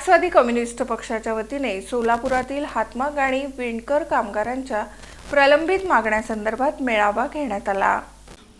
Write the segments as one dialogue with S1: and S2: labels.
S1: मार्क्सवादी कम्युनिस्ट पक्षाच्या वतीने सोलापुरातील हातमाग आणि विणकर कामगारांच्या प्रलंबित मागण्यासंदर्भात मेळावा घेण्यात आला.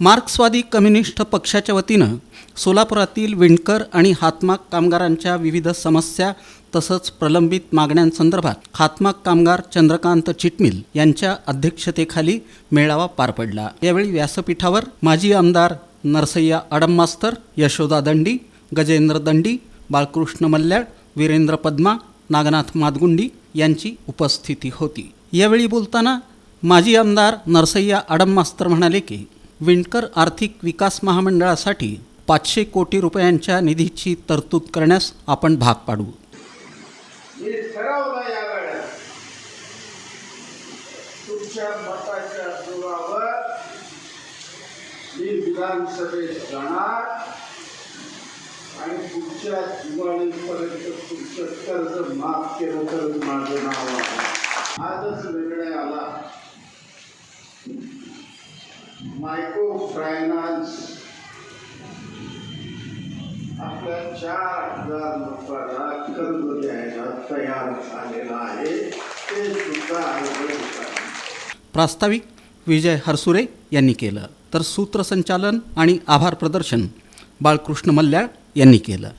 S2: मार्क्सवादी कम्युनिस्ट पक्षाच्या वतीनं सोलापुरातील विणकर आणि हातमाग कामगारांच्या विविध समस्या तसंच प्रलंबित मागण्यांसंदर्भात हातमाग कामगार चंद्रकांत चिटमिल यांच्या अध्यक्षतेखाली मेळावा पार पडला. यावेळी व्यासपीठावर माजी आमदार नरसय्या अडम मास्तर यशोदा दंडी गजेंद्र दंडी बाळकृष्ण मल्ल्याळ वीरेंद्र पद्मा नागनाथ मातगुंडी यांची उपस्थिती होती. यावेळी बोलताना माजी आमदार नरसय्या आडममास्तर म्हणाले की विणकर आर्थिक विकास महामंडळासाठी पाचशे कोटी रुपयांच्या निधीची तरतूद करण्यास आपण भाग पाडू.
S3: मी विधानसभेत जाणार. पुढच्या दिवाळीपर्यंत तुमचं कर्ज माफ केलं तर माझं नाव आहे. आजच निर्णय आला. Micro finance. आपल्या चार हजार लोकांना कर्ज द्यायला तयार झालेला आहे. ते सुद्धा आहे.
S2: प्रास्ताविक विजय हरसुरे यांनी केलं. तर सूत्रसंचालन आणि आभार प्रदर्शन बाळकृष्ण मल्ल्याळ यांनी केलं.